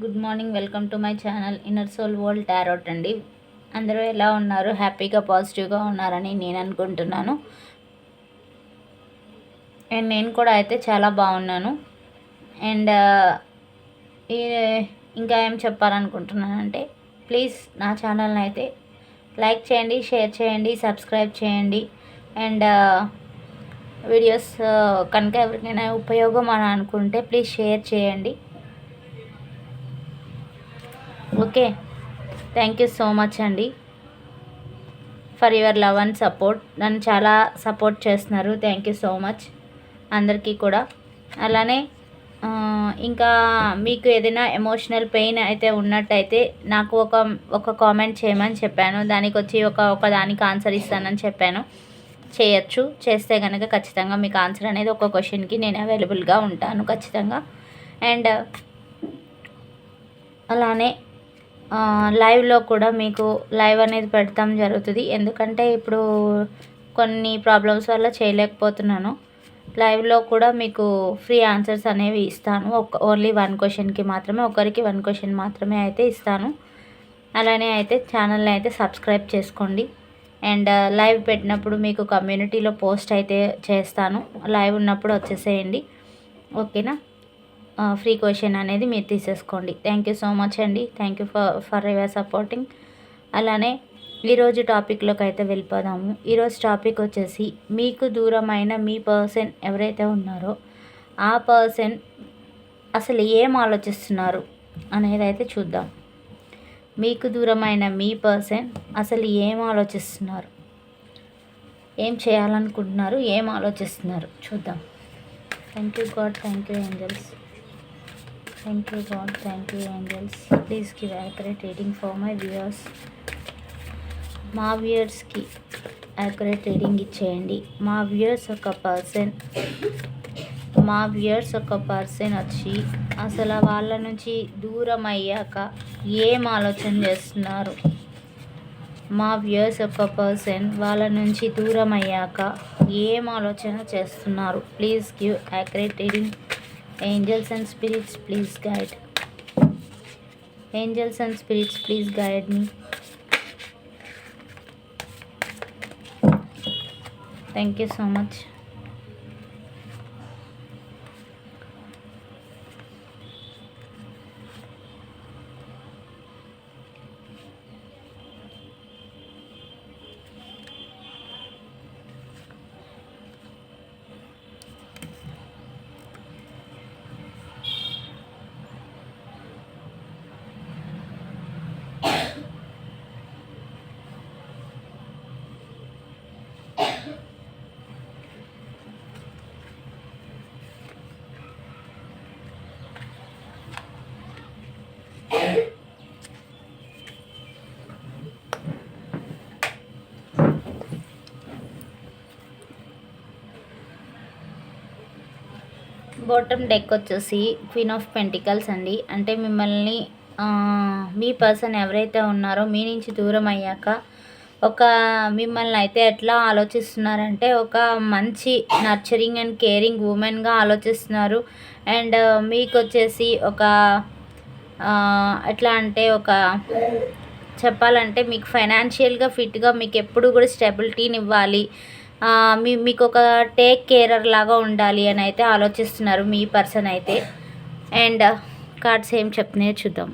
Good morning. Welcome to my channel inner soul world tarot అండి. అందరూ ఎలా ఉన్నారు? హ్యాపీగా పాజిటివ్గా ఉన్నారని నేను అనుకుంటున్నాను. అండ్ నేను కూడా అయితే చాలా బాగున్నాను. అండ్ ఇంకా ఏం చెప్పాలనుకుంటున్నానంటే ప్లీజ్ నా ఛానల్ని అయితే లైక్ చేయండి షేర్ చేయండి సబ్స్క్రైబ్ చేయండి. అండ్ వీడియోస్ కనుక ఎవరికైనా ఉపయోగం అని అనుకుంటే ప్లీజ్ షేర్ చేయండి. Okay. Thank you so much అండి. For your love and support నన్ను చాలా సపోర్ట్ చేస్తున్నారు. థ్యాంక్ యూ సో మచ్ అందరికీ కూడా. అలానే ఇంకా మీకు ఏదైనా ఎమోషనల్ పెయిన్ అయితే ఉన్నట్టయితే నాకు ఒక ఒక కామెంట్ చేయమని చెప్పాను. దానికి వచ్చి ఒక ఒక దానికి ఆన్సర్ ఇస్తానని చెప్పాను. చేయొచ్చు. చేస్తే కనుక ఖచ్చితంగా మీకు ఆన్సర్ అనేది ఒక క్వశ్చన్కి నేను అవైలబుల్గా ఉంటాను ఖచ్చితంగా. అండ్ అలానే లైవ్లో కూడా మీకు లైవ్ అనేది పెడతాం జరుగుతుంది. ఎందుకంటే ఇప్పుడు కొన్ని ప్రాబ్లమ్స్ వల్ల చేయలేకపోతున్నాను. లైవ్లో కూడా మీకు ఫ్రీ ఆన్సర్స్ అనేవి ఇస్తాను. ఒక ఓన్లీ వన్ క్వశ్చన్కి మాత్రమే ఒకరికి వన్ క్వశ్చన్ మాత్రమే అయితే ఇస్తాను. అలానే అయితే ఛానల్ని అయితే సబ్స్క్రైబ్ చేసుకోండి. అండ్ లైవ్ పెట్టినప్పుడు మీకు కమ్యూనిటీలో పోస్ట్ అయితే చేస్తాను. లైవ్ ఉన్నప్పుడు వచ్చేసేయండి. ఓకేనా? ఫ్రీ క్వశ్చన్ అనేది మీరు తీసేసుకోండి. థ్యాంక్ యూ సో మచ్ అండి. Thank you for for your supporting అలానే ఈరోజు టాపిక్లోకి అయితే వెళ్ళిపోదాము. ఈరోజు టాపిక్ వచ్చేసి మీకు దూరమైన మీ పర్సన్ ఎవరైతే ఉన్నారో ఆ పర్సన్ అసలు ఏం ఆలోచిస్తున్నారు అనేది అయితే చూద్దాం. మీకు దూరమైన మీ పర్సన్ అసలు ఏం ఆలోచిస్తున్నారు? ఏం చేయాలనుకుంటున్నారు? ఏం ఆలోచిస్తున్నారు? చూద్దాం. Thank you God thank you angels thank you God thank you angels please give accurate reading for my viewers మా వ్యూయర్స్కి యాక్యురేట్ రీడింగ్ ఇచ్చేయండి. మా వ్యూయర్స్ ఒక పర్సన్ మా వ్యూయర్స్ ఒక పర్సన్ వచ్చి అసలు వాళ్ళ నుంచి దూరం అయ్యాక ఏం ఆలోచన చేస్తున్నారు? మా వ్యూయర్స్ ఒక పర్సన్ వాళ్ళ నుంచి దూరం అయ్యాక ఏం ఆలోచన చేస్తున్నారు? Please give accurate reading angels and spirits please guide. Angels and spirits please guide me. Thank you so much. Bottom deck వచ్చేసి క్వీన్ ఆఫ్ పెంటికల్స్ అండి. అంటే మిమ్మల్ని మీ పర్సన్ ఎవరైతే ఉన్నారో మీ నుంచి దూరం అయ్యాక ఒక మిమ్మల్ని అయితే ఎట్లా ఆలోచిస్తున్నారంటే ఒక మంచి నర్చరింగ్ అండ్ కేరింగ్ ఉమెన్గా ఆలోచిస్తున్నారు. అండ్ uh, మీకు వచ్చేసి ఒక ఎట్లా అంటే ఒక చెప్పాలంటే మీకు ఫైనాన్షియల్గా ఫిట్గా మీకు ఎప్పుడు కూడా స్టెబిలిటీని ఇవ్వాలి. మీ మీకు ఒక టేక్ కేరర్ లాగా ఉండాలి అని అయితే ఆలోచిస్తున్నారు మీ పర్సన్ అయితే. అండ్ కార్డ్స్ ఏం చెప్తున్నాయో చూద్దాం.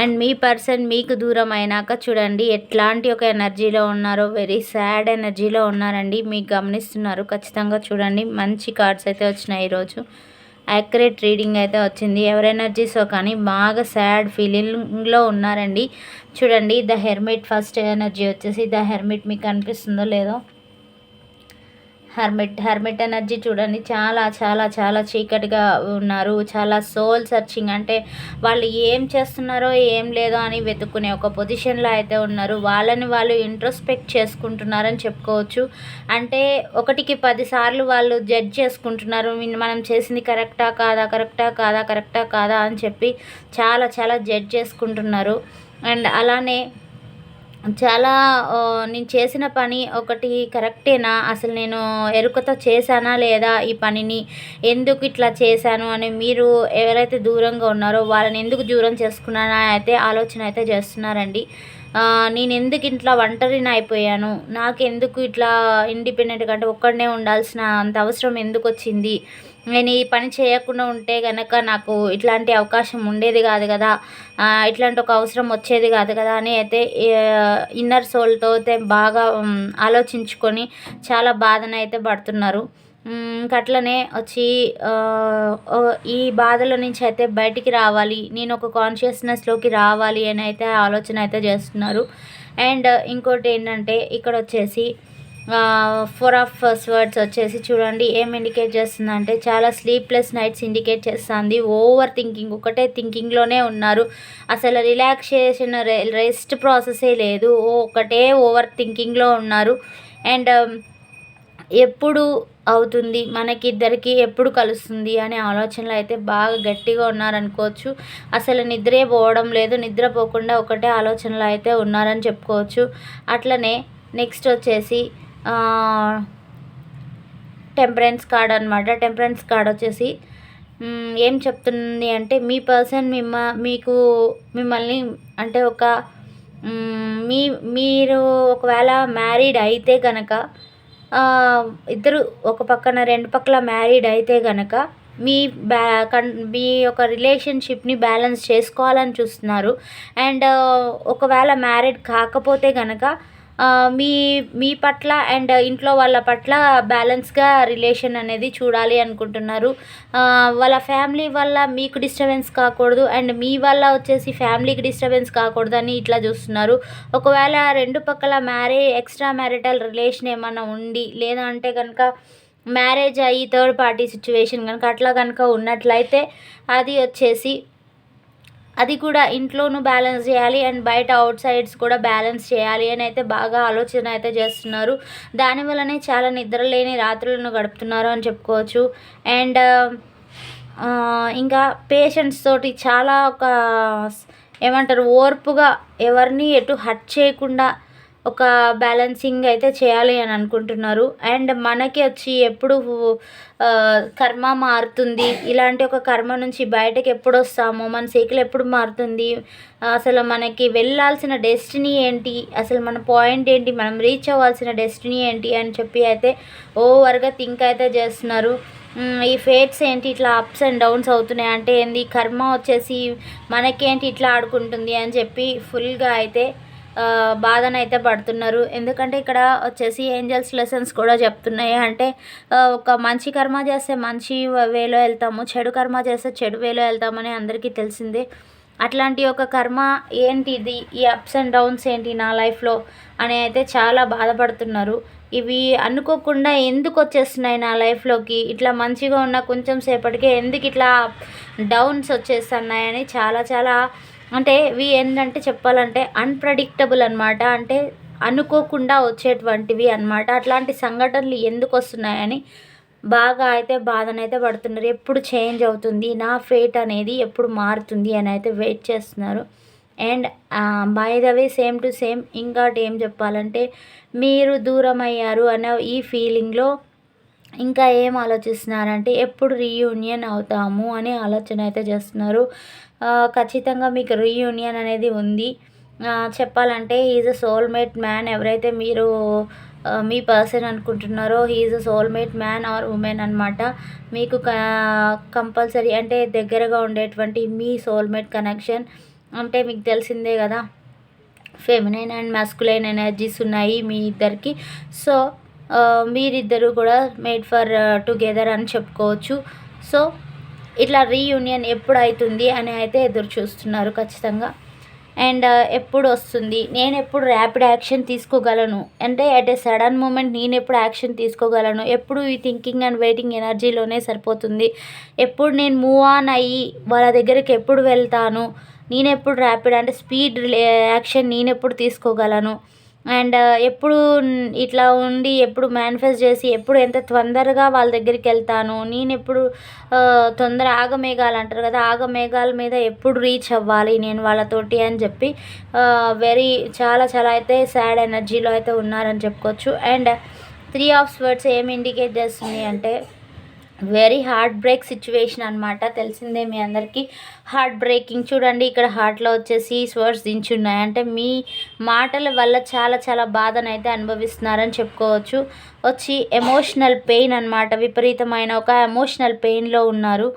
అండ్ మీ పర్సన్ మీకు దూరం అయినాక చూడండి ఎట్లాంటి ఒక ఎనర్జీలో ఉన్నారో వెరీ సాడ్ ఎనర్జీలో ఉన్నారండి మీకు గమనిస్తున్నారు. ఖచ్చితంగా చూడండి మంచి కార్డ్స్ అయితే వచ్చినాయి ఈరోజు. యాక్యురేట్ రీడింగ్ అయితే వచ్చింది. ఎవరి ఎనర్జీసో కానీ బాగా సాడ్ ఫీలింగ్లో ఉన్నారండి. చూడండి ద హెర్మిట్ ఫస్ట్ ఎనర్జీ వచ్చేసి ద హెర్మిట్ మీకు అనిపిస్తుందో లేదో హర్మిట్ హర్మిట్ ఎనర్జీ చూడండి. చాలా చాలా చాలా చీకటిగా ఉన్నారు. చాలా సోల్ సర్చింగ్ అంటే వాళ్ళు ఏం చేస్తున్నారో ఏం లేదో అని వెతుక్కునే ఒక పొజిషన్లో అయితే ఉన్నారు. వాళ్ళని వాళ్ళు ఇంట్రోస్పెక్ట్ చేసుకుంటున్నారని చెప్పుకోవచ్చు. అంటే ఒకటికి పదిసార్లు వాళ్ళు జడ్జ్ చేసుకుంటున్నారు. మనం చేసింది కరెక్టా కాదా కరెక్టా కాదా కరెక్టా కాదా అని చెప్పి చాలా చాలా జడ్జ్ చేసుకుంటున్నారు. అండ్ అలానే చాలా నేను చేసిన పని ఒకటి కరెక్టేనా? అసలు నేను ఎరుకతో చేశానా లేదా ఈ పనిని? ఎందుకు ఇట్లా చేశాను? అని మీరు ఎవరైతే దూరంగా ఉన్నారో వాళ్ళని ఎందుకు దూరం చేసుకున్నానా అయితే ఆలోచన అయితే చేస్తున్నారండి. నేను ఎందుకు ఇట్లా ఒంటరిని అయిపోయాను? నాకు ఎందుకు ఇట్లా ఇండిపెండెంట్గా అంటే ఒక్కడనే ఉండాల్సిన అంత అవసరం ఎందుకు వచ్చింది? నేను ఈ పని చేయకుండా ఉంటే కనుక నాకు ఇట్లాంటి అవకాశం ఉండేది కాదు కదా. ఇట్లాంటి ఒక అవసరం వచ్చేది కాదు కదా అని అయితే ఇన్నర్ సోల్తో అయితే బాగా ఆలోచించుకొని చాలా బాధన అయితే పడుతున్నారు. ఇంక అట్లనే వచ్చి ఈ బాధల నుంచి అయితే బయటికి రావాలి. నేను ఒక కాన్షియస్నెస్లోకి రావాలి అని అయితే ఆలోచన అయితే చేస్తున్నారు. అండ్ ఇంకోటి ఏంటంటే ఇక్కడ వచ్చేసి ఫోర్ ఆఫ్ వర్డ్స్ వచ్చేసి చూడండి ఏం ఇండికేట్ చేస్తుందంటే చాలా స్లీప్లెస్ నైట్స్ ఇండికేట్ చేస్తుంది. ఓవర్ థింకింగ్ ఒకటే థింకింగ్లోనే ఉన్నారు. అసలు రిలాక్సేషన్ రెస్ట్ ప్రాసెసే లేదు. ఒకటే ఓవర్ థింకింగ్లో ఉన్నారు. అండ్ um, ఎప్పుడు అవుతుంది? మనకి ఇద్దరికి ఎప్పుడు కలుస్తుంది? అనే ఆలోచనలు అయితే బాగా గట్టిగా ఉన్నారనుకోవచ్చు. అసలు నిద్రే పోవడం లేదు. నిద్రపోకుండా ఒకటే ఆలోచనలు అయితే ఉన్నారని చెప్పుకోవచ్చు. అట్లనే నెక్స్ట్ వచ్చేసి టెంపరెన్స్ కార్డ్ అనమాట టెంపరెన్స్ కార్డ్ వచ్చేసి ఏం చెప్తుంది అంటే మీ పర్సన్ మిమ్మ మీకు మిమ్మల్ని అంటే ఒక మీ మీరు ఒకవేళ మ్యారీడ్ అయితే కనుక ఇద్దరు ఒక పక్కన రెండు పక్కల మ్యారీడ్ అయితే కనుక మీ బ్యా కన్ మీ యొక్క రిలేషన్షిప్ని బ్యాలెన్స్ చేసుకోవాలని చూస్తున్నారు. అండ్ ఒకవేళ మ్యారీడ్ కాకపోతే కనుక మీ మీ పట్ల అండ్ ఇంట్లో వాళ్ళ పట్ల బ్యాలెన్స్గా రిలేషన్ అనేది చూడాలి అనుకుంటున్నారు. వాళ్ళ ఫ్యామిలీ వల్ల మీకు డిస్టర్బెన్స్ కాకూడదు అండ్ మీ వల్ల వచ్చేసి ఫ్యామిలీకి డిస్టర్బెన్స్ కాకూడదు అని ఇట్లా చూస్తున్నారు. ఒకవేళ రెండు పక్కల మ్యారేజ్ ఎక్స్ట్రా మ్యారిటల్ రిలేషన్ ఏమైనా ఉండి లేదంటే కనుక మ్యారేజ్ అయ్యి థర్డ్ పార్టీ సిచ్యువేషన్ కనుక అట్లా కనుక ఉన్నట్లయితే అది వచ్చేసి అది కూడా ఇంట్లోనూ బ్యాలెన్స్ చేయాలి అండ్ బయట అవుట్ సైడ్స్ కూడా బ్యాలెన్స్ చేయాలి అని అయితే బాగా ఆలోచన అయితే చేస్తున్నారు. దానివల్లనే చాలా నిద్రలేని రాత్రులను గడుపుతున్నారు అని చెప్పుకోవచ్చు. అండ్ ఇంకా పేషెంట్స్ తోటి చాలా ఒక ఏమంటారు ఓర్పుగా ఎవరిని ఎటు హట్ చేయకుండా ఒక బ్యాలెన్సింగ్ అయితే చేయాలి అని అనుకుంటున్నారు. అండ్ మనకి వచ్చి ఎప్పుడు కర్మ మారుతుంది. ఇలాంటి ఒక కర్మ నుంచి బయటకు ఎప్పుడు వస్తాము మన సైకిల్ ఎప్పుడు మారుతుంది అసలు మనకి వెళ్ళాల్సిన డెస్టినీ ఏంటి అసలు మన పాయింట్ ఏంటి మనం రీచ్ అవ్వాల్సిన డెస్టినీ ఏంటి అని చెప్పి అయితే ఓవర్గా థింక్ అయితే చేస్తున్నారు. ఈ ఫేట్స్ ఏంటి ఇట్లా అప్స్ అండ్ డౌన్స్ అవుతున్నాయి. అంటే ఏంది కర్మ వచ్చేసి మనకేంటి ఇట్లా ఆడుకుంటుంది అని చెప్పి ఫుల్గా అయితే బాధనైతే పడుతున్నారు. ఎందుకంటే ఇక్కడ వచ్చేసి ఏంజల్స్ లెసన్స్ కూడా చెప్తున్నాయి. అంటే ఒక మంచి కర్మ చేస్తే మంచి వేలో వెళ్తాము చెడు కర్మ చేస్తే చెడు వేలో వెళ్తామని అందరికీ తెలిసిందే. అట్లాంటి ఒక కర్మ ఏంటిది? ఈ అప్స్ అండ్ డౌన్స్ ఏంటి నా లైఫ్లో అని అయితే చాలా బాధపడుతున్నారు. ఇవి అనుకోకుండా ఎందుకు వచ్చేస్తున్నాయి నా లైఫ్లోకి? ఇట్లా మంచిగా ఉన్న కొంచెం సేపటికే ఎందుకు ఇట్లా డౌన్స్ వచ్చేస్తున్నాయని చాలా చాలా అంటే ఇవి ఏంటంటే చెప్పాలంటే అన్ప్రడిక్టబుల్ అనమాట అంటే అనుకోకుండా వచ్చేటువంటివి అనమాట అట్లాంటి సంఘటనలు ఎందుకు వస్తున్నాయని బాగా అయితే బాధనైతే పడుతున్నారు. ఎప్పుడు చేంజ్ అవుతుంది? నా ఫేట్ అనేది ఎప్పుడు మారుతుంది అని అయితే వెయిట్ చేస్తున్నారు. And by the way same to same ఇంకోటి ఏం చెప్పాలంటే మీరు దూరం అయ్యారు అనే ఈ ఫీలింగ్లో ఇంకా ఏం ఆలోచిస్తున్నారంటే ఎప్పుడు రీయూనియన్ అవుతాము అనే ఆలోచన అయితే చేస్తున్నారు. ఖచ్చితంగా మీకు రీయూనియన్ అనేది ఉంది. చెప్పాలంటే ఈజ్ అ సోల్మేట్ మ్యాన్ ఎవరైతే మీరు మీ పర్సన్ అనుకుంటున్నారో he's a soulmate man or women అనమాట మీకు కంపల్సరీ అంటే దగ్గరగా ఉండేటువంటి మీ సోల్మేట్ కనెక్షన్ అంటే మీకు తెలిసిందే కదా ఫెమినైన్ అండ్ మస్కులైన్ ఎనర్జీస్ ఉన్నాయి మీ ఇద్దరికి. సో మీరిద్దరు కూడా మేడ్ ఫర్ టుగెదర్ అని చెప్పుకోవచ్చు. సో ఇట్లా రీయూనియన్ ఎప్పుడు అవుతుంది అని అయితే ఎదురు చూస్తున్నారు ఖచ్చితంగా. అండ్ uh, ఎప్పుడు వస్తుంది? నేను ఎప్పుడు ర్యాపిడ్ యాక్షన్ తీసుకోగలను? అంటే అట్ ఏ సడన్ మూమెంట్ నేను ఎప్పుడు యాక్షన్ తీసుకోగలను? ఎప్పుడు ఈ థింకింగ్ అండ్ వెయిటింగ్ ఎనర్జీలోనే సరిపోతుంది? ఎప్పుడు నేను మూవ్ ఆన్ అయ్యి వాళ్ళ దగ్గరికి ఎప్పుడు వెళ్తాను? నేను ఎప్పుడు ర్యాపిడ్ అంటే స్పీడ్ యాక్షన్ uh, నేను ఎప్పుడు తీసుకోగలను? అండ్ ఎప్పుడు ఇట్లా ఉండి ఎప్పుడు మేనిఫెస్ట్ చేసి ఎప్పుడు ఎంత తొందరగా వాళ్ళ దగ్గరికి వెళ్తాను నేను ఎప్పుడు తొందర ఆగమేఘాలు అంటారు కదా ఆగమేఘాల మీద ఎప్పుడు రీచ్ అవ్వాలి నేను వాళ్ళతోటి అని చెప్పి వెరీ చాలా చాలా అయితే సాడ్ ఎనర్జీలో అయితే ఉన్నారని చెప్పుకోవచ్చు. అండ్ త్రీ ఆఫ్ స్వర్డ్స్ ఏం ఇండికేట్ చేస్తుంది అంటే వెరీ హార్ట్ బ్రేక్ సిచ్యువేషన్ అనమాట తెలిసిందే మీ అందరికీ. హార్ట్ బ్రేకింగ్ చూడండి ఇక్కడ హార్ట్లో వచ్చేసి స్వర్డ్స్ దించున్నాయి. అంటే మీ మాటల వల్ల చాలా చాలా బాధనైతే అనుభవిస్తున్నారని చెప్పుకోవచ్చు. వచ్చి ఎమోషనల్ పెయిన్ అనమాట విపరీతమైన ఒక ఎమోషనల్ పెయిన్లో ఉన్నారు.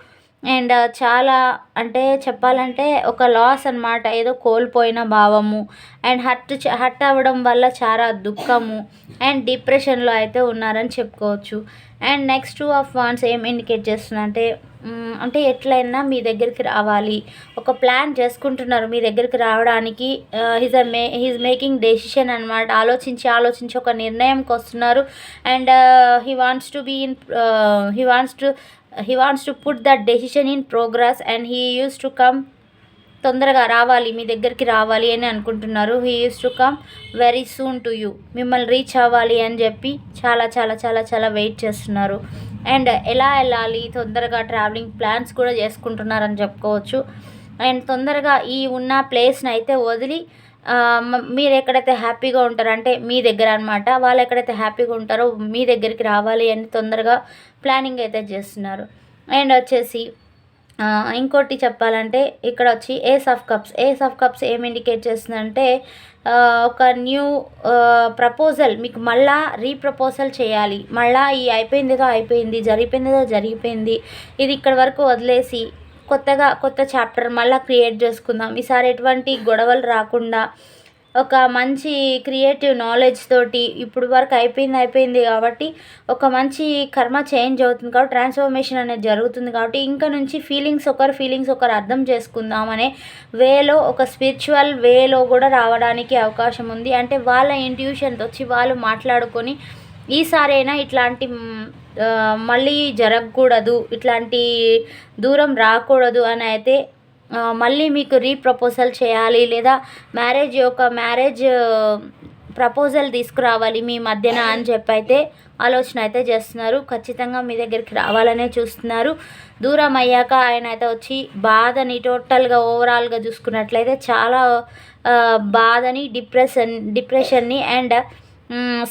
అండ్ చాలా అంటే చెప్పాలంటే ఒక లాస్ అనమాట ఏదో కోల్పోయిన భావము. అండ్ హర్ట్ హర్ట్ అవ్వడం వల్ల చాలా దుఃఖము. అండ్ డిప్రెషన్లో అయితే ఉన్నారని చెప్పుకోవచ్చు. And next two of wands ఏం ఇండికేట్ చేస్తుందంటే అంటే ఎట్లయినా మీ దగ్గరికి రావాలి. ఒక ప్లాన్ చేసుకుంటున్నారు మీ దగ్గరికి రావడానికి. He's a may he's making decision అనమాట ఆలోచించి ఆలోచించి ఒక నిర్ణయంకి వస్తున్నారు and he wants to be in he wants to he wants to put that decision in progress and he uses to come తొందరగా రావాలి మీ దగ్గరికి రావాలి అని అనుకుంటున్నారు. He uses to come very soon to you మిమ్మల్ని రీచ్ అవ్వాలి అని చెప్పి చాలా చాలా చాలా చాలా వెయిట్ చేస్తున్నారు. అండ్ ఎలా వెళ్ళాలి? తొందరగా ట్రావెలింగ్ ప్లాన్స్ కూడా చేసుకుంటున్నారని చెప్పుకోవచ్చు. అండ్ తొందరగా ఈ ఉన్న ప్లేస్ని అయితే వదిలి మీరు ఎక్కడైతే హ్యాపీగా ఉంటారో అంటే మీ దగ్గర అనమాట వాళ్ళు ఎక్కడైతే హ్యాపీగా ఉంటారో మీ దగ్గరికి రావాలి అని తొందరగా ప్లానింగ్ అయితే చేస్తున్నారు. అండ్ వచ్చేసి ఇంకోటి చెప్పాలంటే ఇక్కడ వచ్చి ace of cups ace of cups ఏం ఇండికేట్ చేస్తుందంటే ఒక న్యూ ప్రపోజల్ మీకు మళ్ళా రీప్రపోజల్ చేయాలి. మళ్ళా ఈ అయిపోయిందిగా అయిపోయింది జరిగిపోయిందేదో జరిగిపోయింది ఇది ఇక్కడ వరకు వదిలేసి కొత్తగా కొత్త చాప్టర్ మళ్ళీ క్రియేట్ చేసుకుందాం. ఈసారి ఎటువంటి గొడవలు రాకుండా ఒక మంచి క్రియేటివ్ నాలెడ్జ్ తోటి ఇప్పుడు వరకు అయిపోయింది అయిపోయింది కాబట్టి ఒక మంచి కర్మ చేంజ్ అవుతుంది కాబట్టి ట్రాన్స్ఫర్మేషన్ అనేది జరుగుతుంది కాబట్టి ఇంకా నుంచి ఫీలింగ్స్ ఒకరు ఫీలింగ్స్ ఒకరు అర్థం చేసుకుందాం అనే వేలో ఒక స్పిరిచువల్ వేలో కూడా రావడానికి అవకాశం ఉంది. అంటే వాళ్ళ ఇంట్యూషన్తో వచ్చి వాళ్ళు మాట్లాడుకొని ఈసారైనా ఇట్లాంటి మళ్ళీ జరగకూడదు ఇట్లాంటి దూరం రాకూడదు అని అయితే మళ్ళీ మీకు రీప్రపోజల్ చేయాలి లేదా మ్యారేజ్ యొక్క మ్యారేజ్ ప్రపోజల్ తీసుకురావాలి మీ మధ్యన అని చెప్పి అయితే ఆలోచన అయితే చేస్తున్నారు. ఖచ్చితంగా మీ దగ్గరికి రావాలనే చూస్తున్నారు. దూరం అయ్యాక ఆయన అయితే వచ్చి బాధని టోటల్గా ఓవరాల్గా చూసుకున్నట్లయితే చాలా బాధని డిప్రెషన్ డిప్రెషన్ని అండ్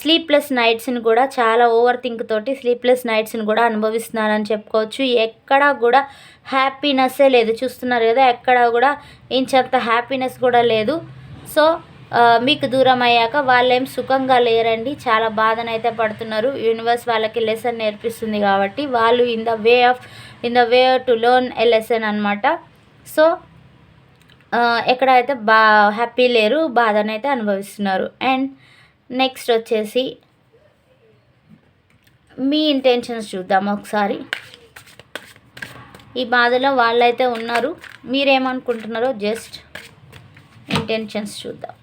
స్లీప్లెస్ నైట్స్ని కూడా చాలా ఓవర్ థింక్ తోటి స్లీప్లెస్ నైట్స్ని కూడా అనుభవిస్తున్నారని చెప్పుకోవచ్చు. ఎక్కడా కూడా హ్యాపీనెస్సే లేదు. చూస్తున్నారు కదా ఎక్కడ కూడా ఇంచంత హ్యాపీనెస్ కూడా లేదు. సో మీకు దూరం అయ్యాక వాళ్ళేం సుఖంగా లేరండి. చాలా బాధనైతే పడుతున్నారు. యూనివర్స్ వాళ్ళకి లెసన్ నేర్పిస్తుంది కాబట్టి వాళ్ళు in the way of in the way to learn a lesson అనమాట సో ఎక్కడైతే బా హ్యాపీ లేరు బాధనైతే అనుభవిస్తున్నారు. అండ్ నెక్స్ట్ వచ్చేసి మీ ఇంటెన్షన్స్ చూద్దాం ఒకసారి. ఈ బాధలో వాళ్ళైతే ఉన్నారు. మీరేమనుకుంటున్నారో జస్ట్ ఇంటెన్షన్స్ చూద్దాం.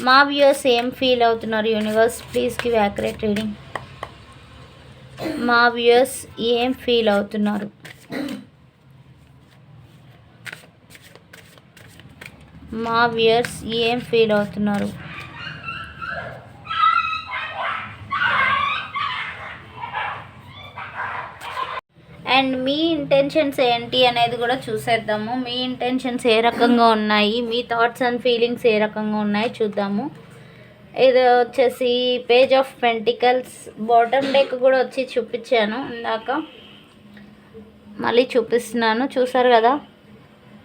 మా వ్యూయర్స్ ఏం ఫీల్ అవుతున్నారు? Universe please give accurate reading. మా వ్యూయర్స్ ఏం ఫీల్ అవుతున్నారు? మా వ్యూయర్స్ ఏం ఫీల్ అవుతున్నారు? అండ్ మీ ఇంటెన్షన్స్ ఏంటి అనేది కూడా చూసేద్దాము. మీ ఇంటెన్షన్స్ ఏ రకంగా ఉన్నాయి? మీ థాట్స్ అండ్ ఫీలింగ్స్ ఏ రకంగా ఉన్నాయి చూద్దాము. ఇది వచ్చేసి page of pentacles bottom deck కూడా వచ్చి చూపించాను ఇందాక. మళ్ళీ చూపిస్తున్నాను. చూసారు కదా?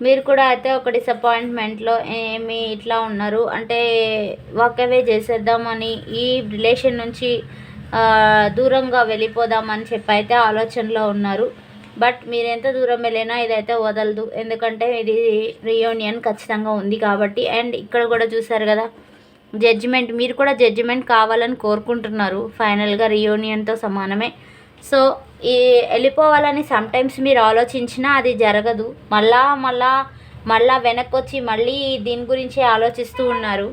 మీరు కూడా అయితే ఒక డిసప్పాయింట్మెంట్లో ఏమి ఇట్లా ఉన్నారు? అంటే వాక్ అవే చేసేద్దామని ఈ రిలేషన్ నుంచి దూరంగా వెళ్ళిపోదామని చెప్పి అయితే ఆలోచనలో ఉన్నారు. బట్ మీరు ఎంత దూరం వెళ్ళినా ఇదైతే వదలదు. ఎందుకంటే ఇది రియూనియన్ ఖచ్చితంగా ఉంది కాబట్టి. అండ్ ఇక్కడ కూడా చూసారు కదా జడ్జిమెంట్ మీరు కూడా జడ్జిమెంట్ కావాలని కోరుకుంటున్నారు. ఫైనల్గా రియూనియన్తో సమానమే. సో ఈ వెళ్ళిపోవాలని సమ్టైమ్స్ మీరు ఆలోచించినా అది జరగదు. మళ్ళా మళ్ళా మళ్ళా వెనక్కి వచ్చి మళ్ళీ దీని గురించి ఆలోచిస్తూ ఉన్నారు.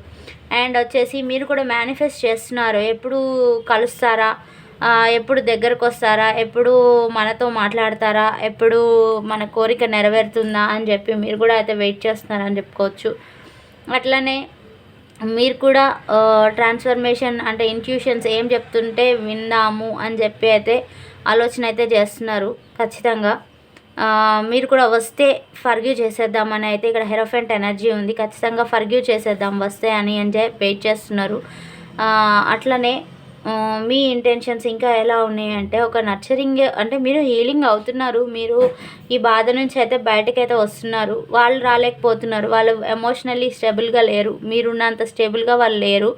అండ్ వచ్చేసి మీరు కూడా మేనిఫెస్ట్ చేస్తున్నారు. ఎప్పుడు కలుస్తారా? ఎప్పుడు దగ్గరకు వస్తారా ఎప్పుడు మనతో మాట్లాడతారా? ఎప్పుడు మన కోరిక నెరవేరుతుందా అని చెప్పి మీరు కూడా అయితే వెయిట్ చేస్తున్నారని చెప్పుకోవచ్చు. అట్లనే మీరు కూడా ట్రాన్స్ఫర్మేషన్ అంటే ఇన్ట్యూషన్స్ ఏం చెప్తుంటే విందాము అని చెప్పి అయితే ఆలోచన అయితే చేస్తున్నారు ఖచ్చితంగా. మీరు కూడా వస్తే ఫర్గ్యూ చేసేద్దామని అయితే ఇక్కడ హెరోఫెంట్ ఎనర్జీ ఉంది. ఖచ్చితంగా ఫర్గ్యూ చేసేద్దాం వస్తే అని అని చెప్పి వెయిట్ చేస్తున్నారు. అట్లనే మీ ఇంటెన్షన్స్ ఇంకా ఎలా ఉన్నాయంటే ఒక నర్చరింగ్ అంటే మీరు హీలింగ్ అవుతున్నారు మీరు ఈ బాధ నుంచి అయితే బయటకైతే వస్తున్నారు వాళ్ళు రాలేకపోతున్నారు వాళ్ళు ఎమోషనల్లీ స్టేబుల్గా లేరు మీరున్నంత స్టేబుల్గా వాళ్ళు లేరు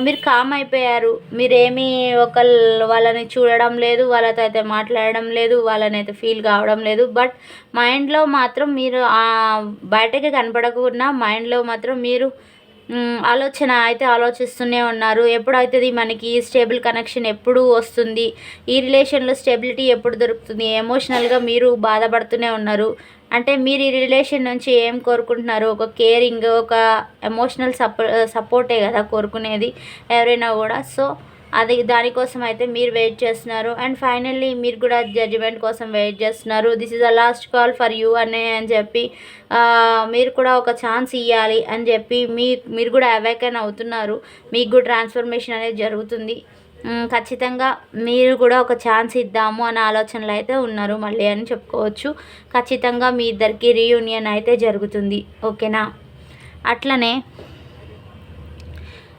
మీరు కామ్ అయిపోయారు మీరేమీ ఒకళ్ళు వాళ్ళని చూడడం లేదు వాళ్ళతో అయితే మాట్లాడడం లేదు వాళ్ళని అయితే ఫీల్ కావడం లేదు బట్ మైండ్లో మాత్రం మీరు బయటకి కనపడకుండా మైండ్లో మాత్రం మీరు ఆలోచన అయితే ఆలోచిస్తూనే ఉన్నారు. ఎప్పుడు మనకి స్టేబుల్ కనెక్షన్ ఎప్పుడు వస్తుంది? ఈ రిలేషన్లో స్టెబిలిటీ ఎప్పుడు దొరుకుతుంది? ఎమోషనల్గా మీరు బాధపడుతూనే ఉన్నారు. అంటే మీరు ఈ రిలేషన్ నుంచి ఏం కోరుకుంటున్నారు? ఒక కేరింగ్ ఒక ఎమోషనల్ సపో సపోర్టే కదా కోరుకునేది ఎవరైనా కూడా. సో అది దానికోసం అయితే మీరు వెయిట్ చేస్తున్నారు. అండ్ ఫైనల్లీ మీరు కూడా జడ్జిమెంట్ కోసం వెయిట్ చేస్తున్నారు. This is the last call for you అనే అని చెప్పి మీరు కూడా ఒక ఛాన్స్ ఇవ్వాలి అని చెప్పి మీ మీరు కూడా అవేకన్ అవుతున్నారు. మీకు కూడా ట్రాన్స్ఫర్మేషన్ అనేది జరుగుతుంది. ఖచ్చితంగా మీరు కూడా ఒక ఛాన్స్ ఇద్దాము అనే ఆలోచనలు అయితే ఉన్నారు మళ్ళీ అని చెప్పుకోవచ్చు. ఖచ్చితంగా మీ ఇద్దరికి రీయూనియన్ అయితే జరుగుతుంది. ఓకేనా అట్లనే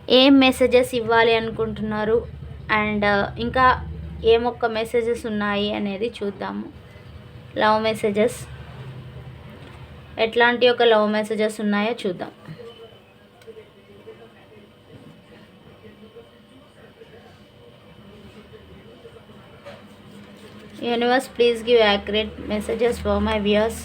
ఏం మెసేజెస్ ఇవ్వాలి అనుకుంటున్నారు? అండ్ uh, ఇంకా ఏమొక్క మెసేజెస్ ఉన్నాయి అనేది చూద్దాము. లవ్ మెసేజెస్ ఎట్లాంటి ఒక లవ్ మెసేజెస్ ఉన్నాయో చూద్దాం. Universe please give accurate messages for my viewers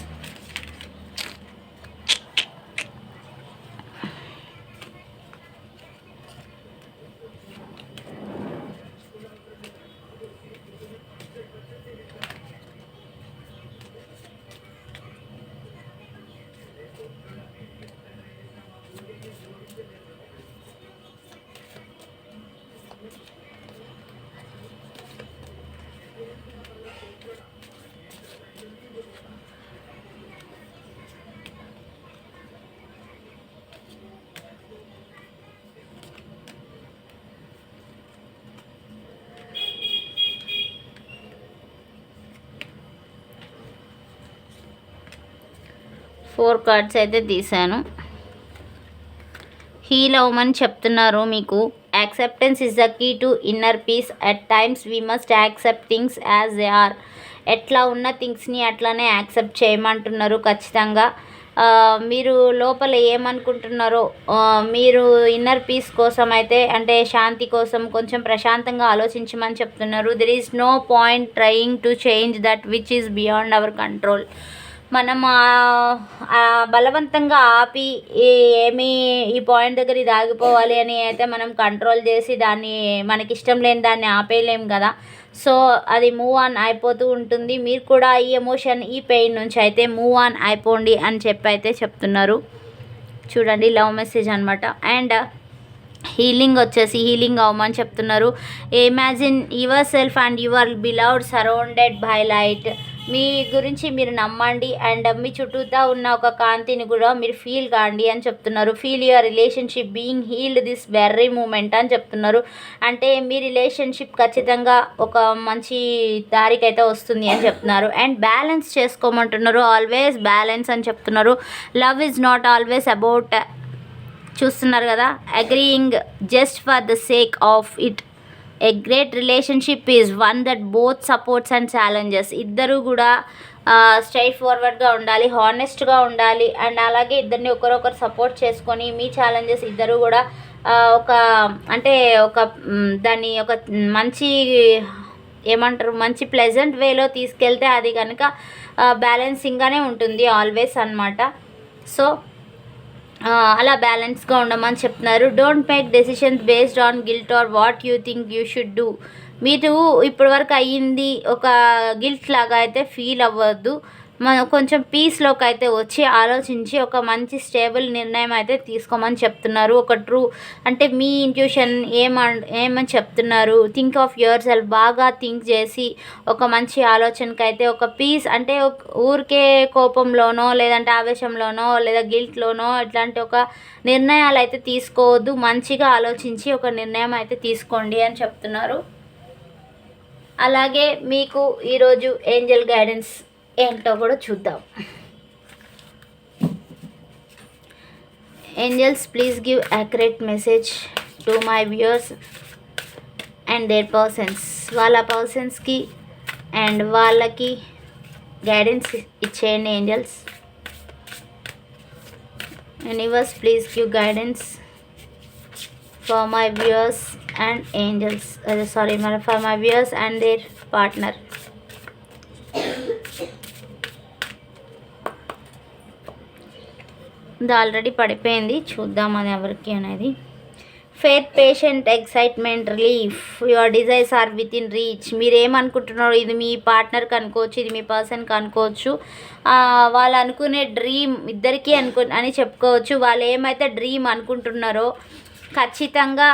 four cards అయితే తీశాను. హీల్ అవ్వమని చెప్తున్నారు మీకు. Acceptance is the key to inner peace at times we must accept things as they are ఎట్లా ఉన్న థింగ్స్ని అట్లానే యాక్సెప్ట్ చేయమంటున్నారు ఖచ్చితంగా. మీరు లోపల ఏమనుకుంటున్నారో మీరు ఇన్నర్ పీస్ కోసం అయితే అంటే శాంతి కోసం కొంచెం ప్రశాంతంగా ఆలోచించమని చెప్తున్నారు. There is no point trying to change that which is beyond our control మనం బలవంతంగా ఆపి ఈ- ఏమి ఈ పాయింట్ దగ్గర ఇది ఆగిపోవాలి అని అయితే మనం కంట్రోల్ చేసి దాన్ని మనకి ఇష్టం లేని దాన్ని ఆపేయలేం కదా. సో అది మూవ్ ఆన్ అయిపోతూ ఉంటుంది. మీరు కూడా ఈ ఎమోషన్ ఈ పెయిన్ నుంచి అయితే మూవ్ ఆన్ అయిపోండి అని చెప్పి అయితే చెప్తున్నారు. చూడండి లవ్ మెసేజ్ అనమాట అండ్ హీలింగ్ వచ్చేసి హీలింగ్ అవ్వమని చెప్తున్నారు. Imagine yourself and your beloved surrounded by light మీ గురించి మీరు నమ్మండి అండ్ మీ చుట్టూతా ఉన్న ఒక కాంతిని కూడా మీరు ఫీల్ కాండి అని చెప్తున్నారు. Feel your relationship being healed this very moment అని చెప్తున్నారు. అంటే మీ రిలేషన్షిప్ ఖచ్చితంగా ఒక మంచి దారికి అయితే వస్తుంది అని చెప్తున్నారు. అండ్ బ్యాలెన్స్ చేసుకోమంటున్నారు. ఆల్వేస్ బ్యాలెన్స్ అని చెప్తున్నారు. Love is not always about చూస్తున్నారు కదా agreeing just for the sake of it. A great relationship is one that both supports and challenges ఇద్దరు కూడా స్ట్రైట్ ఫార్వర్డ్గా ఉండాలి హానెస్ట్గా ఉండాలి అండ్ అలాగే ఇద్దరిని ఒకరొకరు సపోర్ట్ చేసుకొని మీ ఛాలెంజెస్ ఇద్దరు కూడా ఒక అంటే ఒక దాన్ని ఒక మంచి ఏమంటారు మంచి ప్లెజెంట్ వేలో తీసుకెళ్తే అది కనుక బ్యాలెన్సింగ్గానే ఉంటుంది ఆల్వేస్ అన్నమాట. సో అలా బ్యాలెన్స్గా ఉండమని చెప్తున్నారు. Don't make decisions based on guilt or what you think you should do మీరు ఇప్పటివరకు అయ్యింది ఒక గిల్ట్ లాగా అయితే ఫీల్ అవ్వద్దు. మనం కొంచెం పీస్లోకి అయితే వచ్చి ఆలోచించి ఒక మంచి స్టేబుల్ నిర్ణయం అయితే తీసుకోమని చెప్తున్నారు. ఒక ట్రూ అంటే మీ ఇంట్యూషన్ ఏమన్ ఏమని చెప్తున్నారు? థింక్ ఆఫ్ యువర్ సెల్ఫ్ బాగా థింక్ చేసి ఒక మంచి ఆలోచనకి అయితే ఒక పీస్ అంటే ఊరికే కోపంలోనో లేదంటే ఆవేశంలోనో లేదా గిల్ట్లోనో ఇట్లాంటి ఒక నిర్ణయాలు అయితే తీసుకోవద్దు. మంచిగా ఆలోచించి ఒక నిర్ణయం అయితే తీసుకోండి అని చెప్తున్నారు. అలాగే మీకు ఈరోజు ఏంజల్ గైడెన్స్ ఏంటో కూడా చూద్దాం. Angels please give accurate message to my viewers and their persons వాళ్ళ పర్సన్స్కి అండ్ వాళ్ళకి గైడెన్స్ ఇచ్చేయండి angels universe please give guidance for my viewers and angels. Sorry sorry for my my and their partner ఇది already పడిపోయింది. చూద్దాం అది ఎవరికి అనేది. Faith patient excitement relief your desires are within reach మీరు ఏమనుకుంటున్నారో ఇది మీ పార్ట్నర్కి అనుకోవచ్చు ఇది మీ పర్సన్కి అనుకోవచ్చు. వాళ్ళు అనుకునే డ్రీమ్ ఇద్దరికీ అనుకు అని చెప్పుకోవచ్చు. వాళ్ళు ఏమైతే డ్రీమ్ అనుకుంటున్నారో ఖచ్చితంగా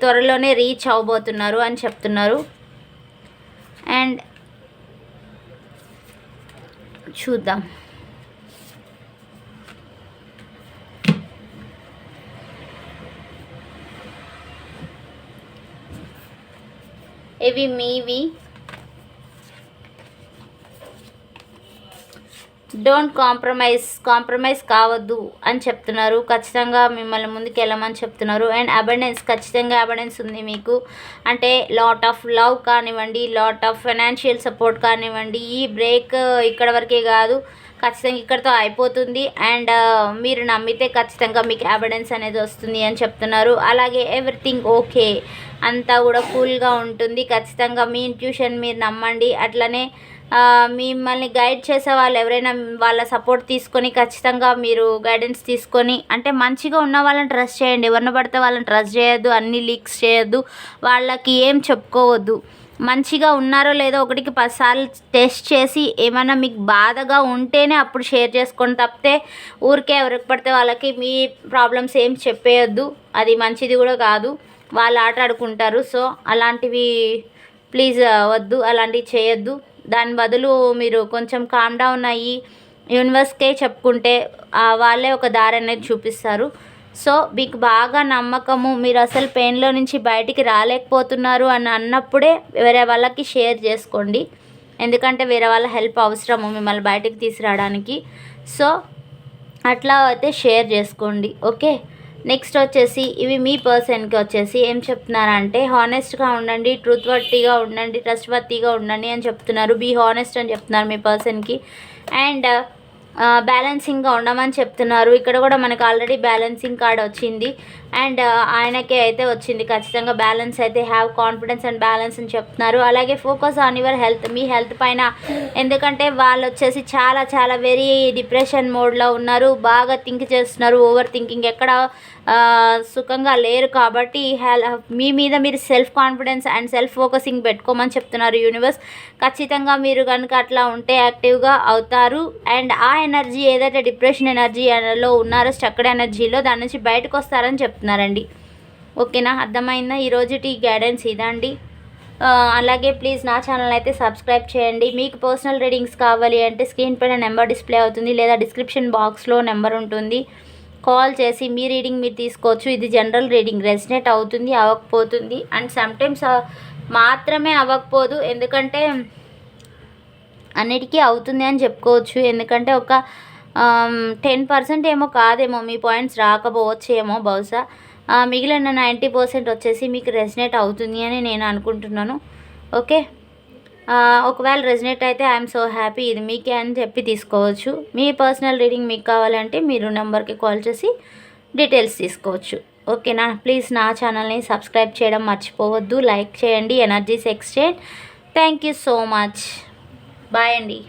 త్వరలోనే రీచ్ అవబోతున్నారు అని చెప్తున్నారు. అండ్ చూద్దాం. ఇవి మీవి. డోంట్ కాంప్రమైజ్ కాంప్రమైజ్ కావద్దు అని చెప్తున్నారు. ఖచ్చితంగా మిమ్మల్ని ముందుకు వెళ్ళమని చెప్తున్నారు. అండ్ అబెండెన్స్ ఖచ్చితంగా అబెండెన్స్ ఉంది మీకు. అంటే లాట్ ఆఫ్ లవ్ కానివ్వండి లాట్ ఆఫ్ ఫైనాన్షియల్ సపోర్ట్ కానివ్వండి ఈ బ్రేక్ ఇక్కడ వరకే కాదు. ఖచ్చితంగా ఇక్కడితో అయిపోతుంది. అండ్ మీరు నమ్మితే ఖచ్చితంగా మీకు ఎవిడెన్స్ అనేది వస్తుంది అని చెప్తున్నారు. అలాగే ఎవ్రీథింగ్ ఓకే అంతా కూడా కూల్గా ఉంటుంది. ఖచ్చితంగా మీ ఇంట్యూషన్ మీరు నమ్మండి. అట్లనే మిమ్మల్ని గైడ్ చేసే వాళ్ళు ఎవరైనా వాళ్ళ సపోర్ట్ తీసుకొని ఖచ్చితంగా మీరు గైడెన్స్ తీసుకొని అంటే మంచిగా ఉన్న వాళ్ళని ట్రస్ట్ చేయండి. ఎవరిని పడితే వాళ్ళని ట్రస్ట్ చేయొద్దు. అన్ని లీక్స్ చేయొద్దు. వాళ్ళకి ఏం చెప్పుకోవద్దు. మంచిగా ఉన్నారో లేదో ఒకటికి పదిసార్లు టెస్ట్ చేసి ఏమైనా మీకు బాధగా ఉంటేనే అప్పుడు షేర్ చేసుకొని తప్పితే ఊరికే ఎవరికి పడితే వాళ్ళకి మీ ప్రాబ్లమ్స్ ఏం చెప్పేయొద్దు. అది మంచిది కూడా కాదు. వాళ్ళు ఆట ఆడుకుంటారు. సో అలాంటివి ప్లీజ్ వద్దు. అలాంటివి చేయొద్దు. దాని బదులు మీరు కొంచెం కామ్ డౌన్ అయ్యి యూనివర్స్కే చెప్పుకుంటే వాళ్ళే ఒక దారి అనేది చూపిస్తారు. సో మీకు బాగా నమ్మకము మీరు అసలు పెయిన్లో నుంచి బయటికి రాలేకపోతున్నారు అని అన్నప్పుడే వేరే వాళ్ళకి షేర్ చేసుకోండి. ఎందుకంటే వేరే వాళ్ళ హెల్ప్ అవసరము మిమ్మల్ని బయటికి తీసుకురావడానికి. సో అట్లా అయితే షేర్ చేసుకోండి. ఓకే? నెక్స్ట్ వచ్చేసి ఇవి మీ పర్సన్కి వచ్చేసి ఏం చెప్తున్నారంటే హానెస్ట్గా ఉండండి ట్రూత్ వర్టీగా ఉండండి ట్రస్ట్ వర్తీగా ఉండండి అని చెప్తున్నారు. బీ హానెస్ట్ అని చెప్తున్నారు మీ పర్సన్కి. అండ్ బ్యాలెన్సింగ్గా ఉండమని చెప్తున్నారు. ఇక్కడ కూడా మనకు ఆల్రెడీ బ్యాలెన్సింగ్ కార్డ్ వచ్చింది. అండ్ ఆయనకే అయితే వచ్చింది. ఖచ్చితంగా బ్యాలెన్స్ అయితే హ్యావ్ కాన్ఫిడెన్స్ అండ్ బ్యాలెన్స్ అని చెప్తున్నారు. అలాగే ఫోకస్ ఆన్ యువర్ హెల్త్ మీ హెల్త్ పైన ఎందుకంటే వాళ్ళు వచ్చేసి చాలా చాలా వెరీ డిప్రెషన్ మోడ్లో ఉన్నారు. బాగా థింక్ చేస్తున్నారు. ఓవర్ థింకింగ్ ఎక్కడ సుఖంగా లేరు కాబట్టి హెల్ మీ మీద మీరు self confidence and self focusing పెట్టుకోమని చెప్తున్నారు యూనివర్స్ ఖచ్చితంగా మీరు కనుక అట్లా ఉంటే యాక్టివ్గా అవుతారు. అండ్ ఆ ఎనర్జీ ఏదైతే డిప్రెషన్ ఎనర్జీలో ఉన్నారో స్టక్డ్ ఎనర్జీలో దాని నుంచి బయటకు వస్తారని చెప్తున్నారండి. ఓకేనా? అర్థమైందా? ఈరోజుటి గైడెన్స్ ఇదండి. అలాగే ప్లీజ్ నా ఛానల్ అయితే సబ్స్క్రైబ్ చేయండి. మీకు పర్సనల్ రీడింగ్స్ కావాలి అంటే స్క్రీన్ పైన నెంబర్ డిస్ప్లే అవుతుంది లేదా డిస్క్రిప్షన్ బాక్స్లో నెంబర్ ఉంటుంది. కాల్ చేసి మీ రీడింగ్ మీరు తీసుకోవచ్చు. ఇది జనరల్ రీడింగ్. రెసినేట్ అవుతుంది అవ్వకపోతుంది. అండ్ సమ్టైమ్స్ మాత్రమే అవ్వకపోదు. ఎందుకంటే అన్నిటికీ అవుతుంది అని చెప్పుకోవచ్చు. ఎందుకంటే ఒక టెన్ పర్సెంట్ ఏమో కాదేమో మీ పాయింట్స్ రాకపోవచ్చు ఏమో బహుశా మిగిలిన నైంటీ పర్సెంట్ వచ్చేసి మీకు రెసినేట్ అవుతుంది అని నేను అనుకుంటున్నాను. ఓకే? ఒకవేళ రెజినేట్ అయితే ఐఎమ్ సో హ్యాపీ ఇది మీకే అని చెప్పి తీసుకోవచ్చు. మీ పర్సనల్ రీడింగ్ మీకు కావాలంటే మీరు నెంబర్కి కాల్ చేసి డీటెయిల్స్ తీసుకోవచ్చు. ఓకేనా? ప్లీజ్ నా ఛానల్ని సబ్స్క్రైబ్ చేయడం మర్చిపోవద్దు. లైక్ చేయండి. Energies exchange. Thank you so much. Bye అండి.